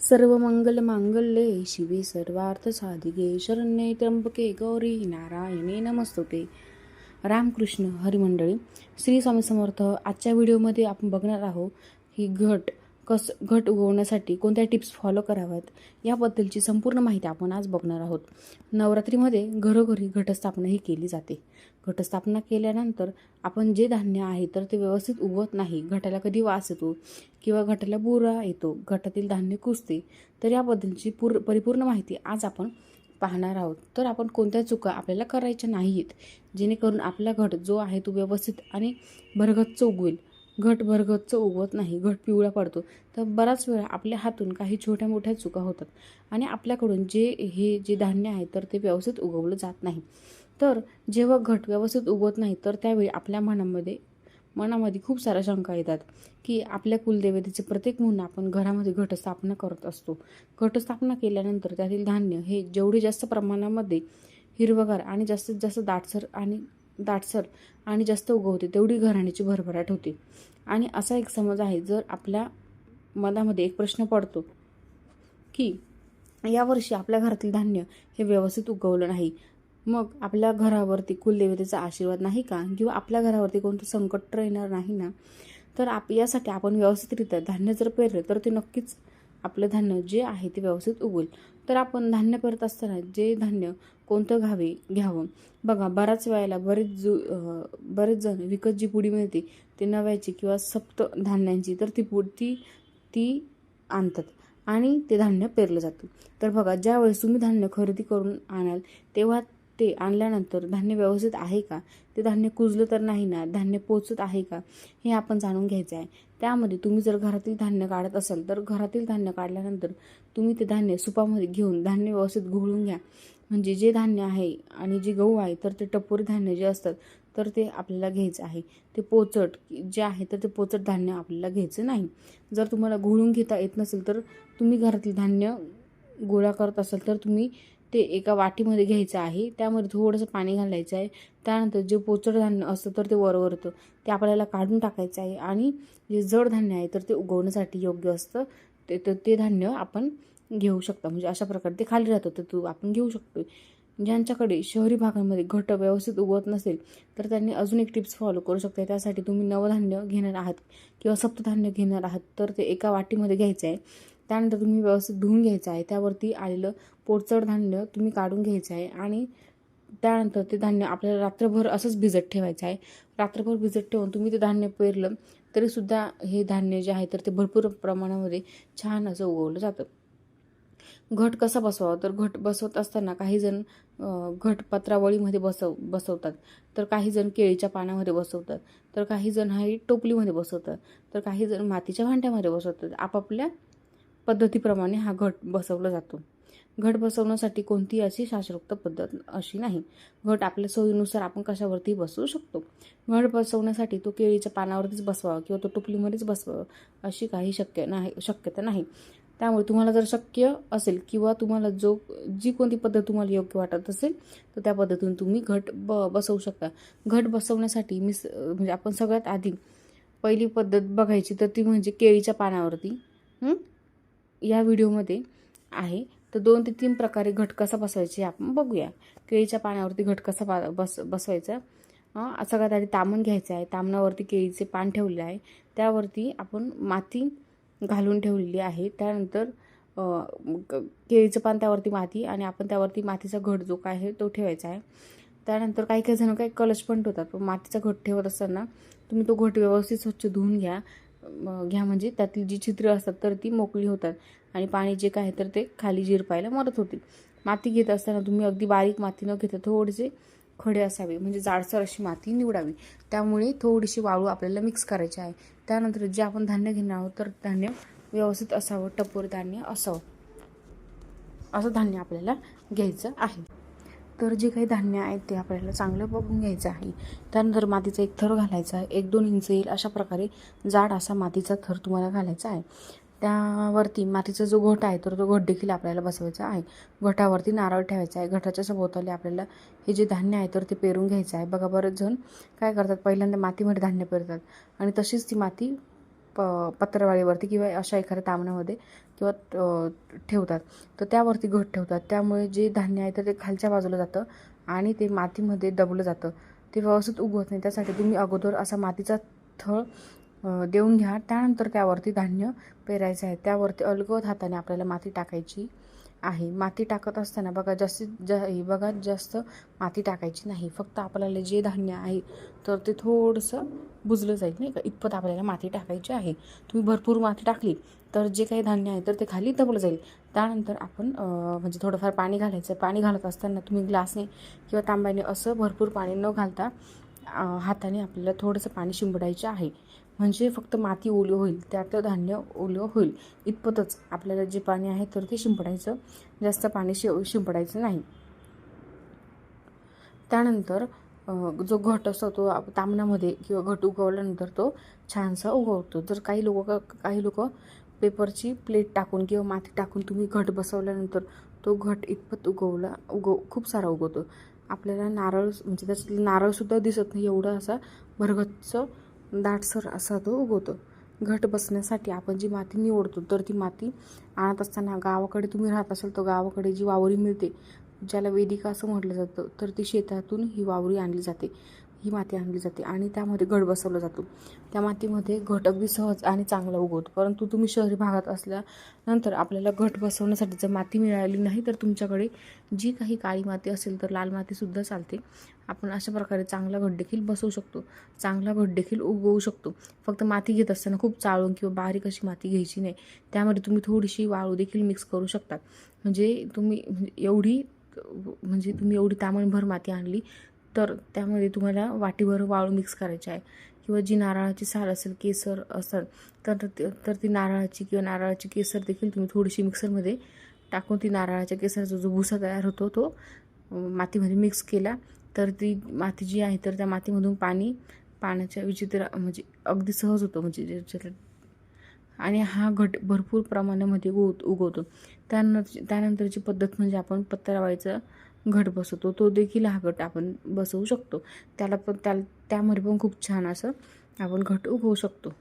सर्व मंगल मांगल्ये शिवे सर्वार्थ साधिके शरण्ये त्र्यंबके गौरी नारायणे नमस्तुते. रामकृष्ण हरिमंडळी श्री स्वामी समर्थ आजच्या व्हिडिओमध्ये आपण बघणार आहोत ही घट कस घट उगवण्यासाठी कोणत्या टिप्स फॉलो कराव्यात याबद्दलची संपूर्ण माहिती आपण आज बघणार आहोत. नवरात्रीमध्ये घरोघरी घटस्थापना ही केली जाते. घटस्थापना केल्यानंतर आपण जे धान्य आहे तर ते व्यवस्थित उगवत नाही घटाला कधी वास येतो किंवा घटाला बुरा येतो घटातील धान्य कुजते तर याबद्दलची पूर परिपूर्ण माहिती आज आपण पाहणार आहोत. तर आपण कोणत्या चुका आपल्याला करायच्या नाहीत जेणेकरून आपला घट जो आहे तो व्यवस्थित आणि भरगच्च उगवेल. घट भरगच्च उगवत नाही घट पिवळा पडतो. तर बराच वेळा आपल्या हातून काही छोट्या मोठ्या चुका होतात. आणि आपल्याकडून जे हे जे धान्य आहे तर ते व्यवस्थित उगवलं जात नाही. तर जेव्हा घट व्यवस्थित उगवत नाही तर त्यावेळी आपल्या मनामध्ये मनामध्ये खूप साऱ्या शंका येतात की आपल्या कुलदेवतेचे प्रत्येक म्हणून आपण घरामध्ये घटस्थापना करत असतो. घटस्थापना केल्यानंतर त्यातील धान्य हे जेवढे जास्त प्रमाणामध्ये हिरवगार आणि जास्तीत जास्त दाटसर आणि दाटसर आणि जास्त उगवते तेवढी घराण्याची भरभराट होते. आणि असा एक समज आहे जर आपल्या मनामध्ये एक प्रश्न पडतो की यावर्षी आपल्या घरातील धान्य हे व्यवस्थित उगवलं नाही मग आपल्या घरावरती कुलदेवतेचा आशीर्वाद नाही का? किंवा आपल्या घरावरती कोणतं संकट येणार नाही ना? तर आप यासाठी आपण व्यवस्थितरित्या धान्य जर पेरलं तर ते नक्कीच आपलं धान्य जे आहे ते व्यवस्थित उगवेल. तर आपण धान्य पेरत असताना जे धान्य कोणतं घावे घ्यावं? बघा बऱ्याच वेळेला बरेच जु बरेच जण विकत जी पुडी मिळते ते नव्याची किंवा सप्त धान्यांची तर ती पुड ती ती आणतात आणि ते धान्य पेरलं जातं. तर बघा ज्यावेळेस तुम्ही धान्य खरेदी करून आणाल तेव्हा ते आणल्यानंतर धान्य व्यवस्थित आहे का? ते धान्य कुजलं तर नाही ना? धान्य पोचत आहे का? हे आपण जाणून घ्यायचं आहे. त्यामध्ये तुम्ही जर घरातील धान्य काढत असाल तर घरातील धान्य काढल्यानंतर तुम्ही ते धान्य सुपामध्ये घेऊन धान्य व्यवस्थित घोळून घ्या. म्हणजे जे धान्य आहे आणि जे गहू आहे तर ते टपोरी धान्य जे असतात तर ते आपल्याला घ्यायचं आहे. ते पोचट जे आहे तर ते पोचट धान्य आपल्याला घ्यायचं नाही. जर तुम्हाला घोळून घेता येत नसेल तर तुम्ही घरातील धान्य गोळा करत असाल तर तुम्ही ते एका वाटीमध्ये घ्यायचं आहे. त्यामध्ये थोडंसं पाणी घालायचं आहे. त्यानंतर जे पोचड धान्य असतं तर ते वरवरतं ते आपल्याला काढून टाकायचं आहे. आणि जे जड धान्य आहे तर ते उगवण्यासाठी योग्य असतं. ते तर ते धान्य आपण घेऊ शकता. म्हणजे अशा प्रकारे ते खाली राहतं. तर तो आपण घेऊ शकतो ज्यांच्याकडे शहरी भागांमध्ये घट व्यवस्थित उगवत नसेल तर त्यांनी अजून एक टिप्स फॉलो करू शकता. त्यासाठी तुम्ही नवधान्य घेणार आहात किंवा सप्तधान्य घेणार आहात तर ते एका वाटीमध्ये घ्यायचं आहे. त्यानंतर तुम्ही व्यवस्थित धुवून घ्यायचं आहे. त्यावरती आलेलं पोटचड धान्य तुम्ही काढून घ्यायचं आहे. आणि त्यानंतर ते धान्य आपल्याला रात्रभर असंच भिजत ठेवायचं आहे. रात्रभर भिजत ठेवून तुम्ही ते धान्य पेरलं तरीसुद्धा हे धान्य जे आहे तर ते भरपूर प्रमाणामध्ये छान असं उगवलं जातं. घट कसा बसवावा तर घट बसवत असताना काही जण घट पत्रावळीमध्ये बसव बसवतात. तर काही जण केळीच्या पानामध्ये बसवतात. तर काही जण हा टोपलीमध्ये बसवतात. तर काही जण मातीच्या भांड्यामध्ये बसवतात. आपापल्या पद्धतीप्रमाणे हा घट बसवला जातो. घट बसवण्यासाठी कोणती अशी शास्त्रोक्त पद्धत अशी नाही. घट आपल्या सोयीनुसार आपण कशावरती बसवू शकतो? घट बसवण्यासाठी तो केळीच्या पानावरतीच बसवावा किंवा तो टोपलीमध्येच बसवावा अशी काही शक्य नाही शक्यता नाही. त्यामुळे तुम्हाला जर शक्य असेल किंवा तुम्हाला जो जी कोणती पद्धत तुम्हाला योग्य वाटत असेल तर त्या पद्धतीने तुम्ही घट ब बसवू शकता. घट बसवण्यासाठी मी म्हणजे आपण सगळ्यात आधी पहिली पद्धत बघायची तर ती म्हणजे केळीच्या पानावरती या व्हिडिओमध्ये आहे. तर दोन ते तीन प्रकारे घट कसा बसवायचे आपण बघूया. केळीच्या पानावरती घट कसा बा बस बसवायचा? सगळ्यात आधी तामण घ्यायचं आहे. तामणावरती केळीचे पान ठेवले आहे. त्यावरती आपण माती घालून ठेवलेली आहे. त्यानंतर क- केळीचं पान त्यावरती माती आणि आपण त्यावरती मातीचा घट जो काय आहे तो ठेवायचा आहे. त्यानंतर काही काही जण काही कलश पण ठेवतात. पण मातीचा घट ठेवत असताना तुम्ही तो घट व्यवस्थित स्वच्छ धुवून घ्या. घ्या म्हणजे त्यातील जी छिद्र असतात तर ती मोकळी होतात आणि पाणी जे काय तर ते खाली जिरपायला मदत होते. माती घेत असताना तुम्ही अगदी बारीक माती न घेता थोडेसे खडे असावे म्हणजे जाडसर अशी माती निवडावी. त्यामुळे थोडीशी वाळू आपल्याला मिक्स करायची आहे. त्यानंतर जे आपण धान्य घेणार आहोत तर धान्य व्यवस्थित असावं टपोर धान्य असावं. असं धान्य आपल्याला घ्यायचं आहे. तर जे काही धान्य आहे ते आपल्याला चांगलं बघून घ्यायचं आहे. त्यानंतर मातीचा एक थर घालायचा आहे. एक दोन इंच येईल अशा प्रकारे जाड असा मातीचा थर तुम्हाला घालायचा आहे. त्यावरती मातीचा जो घोट आहे तर तो घोट देखील आपल्याला बसवायचा आहे. घोटावरती नारळ ठेवायचा आहे. घटाच्या सभोवताली आपल्याला हे जे धान्य आहे तर ते पेरून घ्यायचं आहे. बघा बरेच जण काय करतात पहिल्यांदा मातीमध्ये धान्य पेरतात आणि तशीच ती माती प पत्रावळीवरती किंवा अशा एखाद्या तामणामध्ये किंवा ठेवतात. तर त्यावरती घट ठेवतात. त्यामुळे जे धान्य आहे तर ते खालच्या बाजूला जातं आणि ते मातीमध्ये दबलं जातं. ते व्यवस्थित उगवत नाही. त्यासाठी तुम्ही अगोदर असा मातीचा थळ देऊन घ्या. त्यानंतर त्यावरती धान्य पेरायचं आहे. त्यावरती अलगद हाताने आपल्याला माती टाकायची आहे. माती टाकत असताना बघा जास्तीत जा बघा जास्त माती टाकायची नाही. फक्त आपल्याला जे धान्य आहे तर ते थोडंसं बुजलं जाईल नाही का? इतपत आपल्याला माती टाकायची आहे. तुम्ही भरपूर माती टाकली तर जे काही धान्य आहे तर ते खाली दबलं जाईल. त्यानंतर आपण म्हणजे थोडंफार पाणी घालायचं पाणी घालत असताना तुम्ही ग्लासने किंवा तांब्याने असं भरपूर पाणी न घालता हाताने आपल्याला थोडंसं पाणी शिंपडायचं आहे. म्हणजे फक्त माती ओली होईल त्यातलं धान्य ओलं होईल. इतपतच आपल्याला जे पाणी आहे तर ते शिंपडायचं. जास्त पाणी शि शिंपडायचं नाही. त्यानंतर जो घट असतो तो आप- तामणामध्ये किंवा घट उगवल्यानंतर तो छानसा उगवतो. जर काही लोक काही लोक पेपरची प्लेट टाकून किंवा माती टाकून तुम्ही घट बसवल्यानंतर तो घट इतपत उगवला उगव खूप सारा उगवतो. आपल्याला नारळ म्हणजे त्याच्यातलं नारळसुद्धा दिसत नाही एवढा असा भरगच्च दाटसर असा तो उगवतो. घट बसण्यासाठी आपण जी माती निवडतो तर ती माती आणत असताना गावाकडे तुम्ही राहत असाल तर गावाकडे जी वावरी मिळते ज्याला वेदिका असं म्हटलं जातं तर ती शेतातून ही वावरी आणली जाते. ही माती आणली जाते आणि त्यामध्ये घट बसवला जातो. त्या मातीमध्ये घट अगदी सहज आणि चांगला उगवतो. परंतु तुम्ही शहरी भागात असल्यानंतर आपल्याला घट बसवण्यासाठी जर माती मिळाली नाही तर तुमच्याकडे जी काही काळी माती असेल तर लाल मातीसुद्धा चालते. आपण अशा प्रकारे चांगला घट देखील बसवू शकतो. चांगला घट देखील उगवू शकतो. फक्त माती घेत असताना खूप चाळून किंवा बारीक अशी माती घ्यायची नाही. त्यामध्ये तुम्ही थोडीशी वाळू देखील मिक्स करू शकता. म्हणजे तुम्ही म्हणजे एवढी म्हणजे तुम्ही एवढी तामणभर माती आणली तर त्यामध्ये तुम्हाला वाटीभर वाळू मिक्स करायची आहे. किंवा जी नारळाची साल असेल केसर असेल तर तर ती नारळाची किंवा नारळाची केसर देखील तुम्ही थोडीशी मिक्सरमध्ये टाकून ती नारळाच्या केसरचा जो भुसा तयार होतो तो मातीमध्ये मिक्स केला. तर ती माती जी आहे तर त्या मातीमधून पाणी पाण्याच्या विचित्र म्हणजे अगदी सहज होतं म्हणजे ज्याच्यात आणि हा घट भरपूर प्रमाणामध्ये उग उगवतो. त्यानंतर त्यानंतरची पद्धत म्हणजे आपण पत्रावायचं घट बसवतो. तो देखील हा घट आपण बसवू शकतो. त्याला पण त्या त्यामध्ये पण खूप छान असं आपण घट उगवू शकतो.